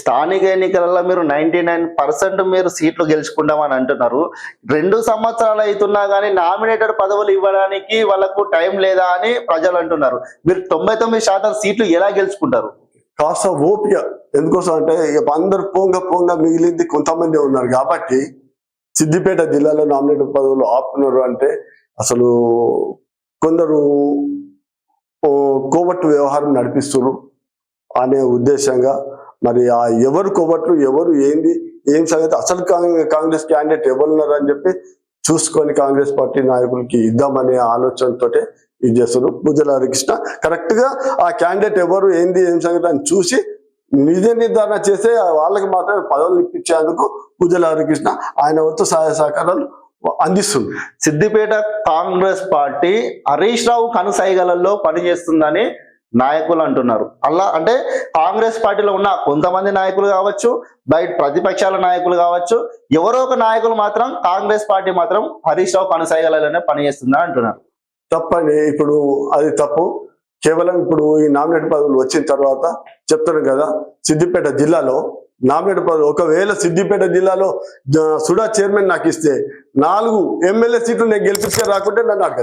స్థానిక ఎన్నికలలో మీరు నైన్టీ నైన్ పర్సెంట్ మీరు సీట్లు గెలుచుకుంటామని అంటున్నారు. రెండు సంవత్సరాలు అవుతున్నా కానీ నామినేటెడ్ పదవులు ఇవ్వడానికి వాళ్ళకు టైం లేదా అని ప్రజలు అంటున్నారు. మీరు తొంభై తొమ్మిది శాతం సీట్లు ఎలా గెలుచుకుంటారు? కాస్త ఓపిక ఎందుకోసం అంటే ఇక అందరు పొంగ పొంగ మిగిలింది కొంతమంది ఉన్నారు కాబట్టి సిద్దిపేట జిల్లాలో నామినేటెడ్ పదవులు ఆపుతున్నారు అంటే అసలు కొందరు కోవట్టు వ్యవహారం నడిపిస్తున్నారు అనే ఉద్దేశంగా మరి ఆ ఎవరు కొవ్వట్లు ఎవరు ఏంది ఏం సంగతి? అసలు కాంగ్రెస్ క్యాండిడేట్ ఎవరు ఉన్నారు అని చెప్పి చూసుకొని కాంగ్రెస్ పార్టీ నాయకులకి ఇద్దామనే ఆలోచనతో ఇది చేస్తారు పూజల హరికృష్ణ. కరెక్ట్గా ఆ క్యాండిడేట్ ఎవరు ఏంది ఏం సంగతి అని చూసి నిజ నిర్ధారణ చేస్తే వాళ్ళకి మాత్రమే పదవులు ఇప్పించేందుకు పూజల హరికృష్ణ ఆయన వంతు సహాయ సహకారాలు అందిస్తుంది సిద్దిపేట కాంగ్రెస్ పార్టీ హరీష్ రావు కనుసైగలలో పనిచేస్తుందని నాయకులు అంటున్నారు. అలా అంటే కాంగ్రెస్ పార్టీలో ఉన్న కొంతమంది నాయకులు కావచ్చు బయట ప్రతిపక్షాల నాయకులు కావచ్చు ఎవరో ఒక నాయకులు మాత్రం కాంగ్రెస్ పార్టీ మాత్రం హరీష్ రావు కనుసైగలలోనే పనిచేస్తుందని అంటున్నారు. తప్పని ఇప్పుడు అది తప్పు. కేవలం ఇప్పుడు ఈ నామినేట్ పదవులు వచ్చిన తర్వాత చెప్తాను కదా సిద్దిపేట జిల్లాలో నామినేట్ పదవులు ఒకవేళ సిద్దిపేట జిల్లాలో జ- సుడా చైర్మన్ నాకు ఇస్తే నాలుగు ఎమ్మెల్యే సీట్లు నేను గెలిపిస్తే రాకుంటే నన్ను అడగదు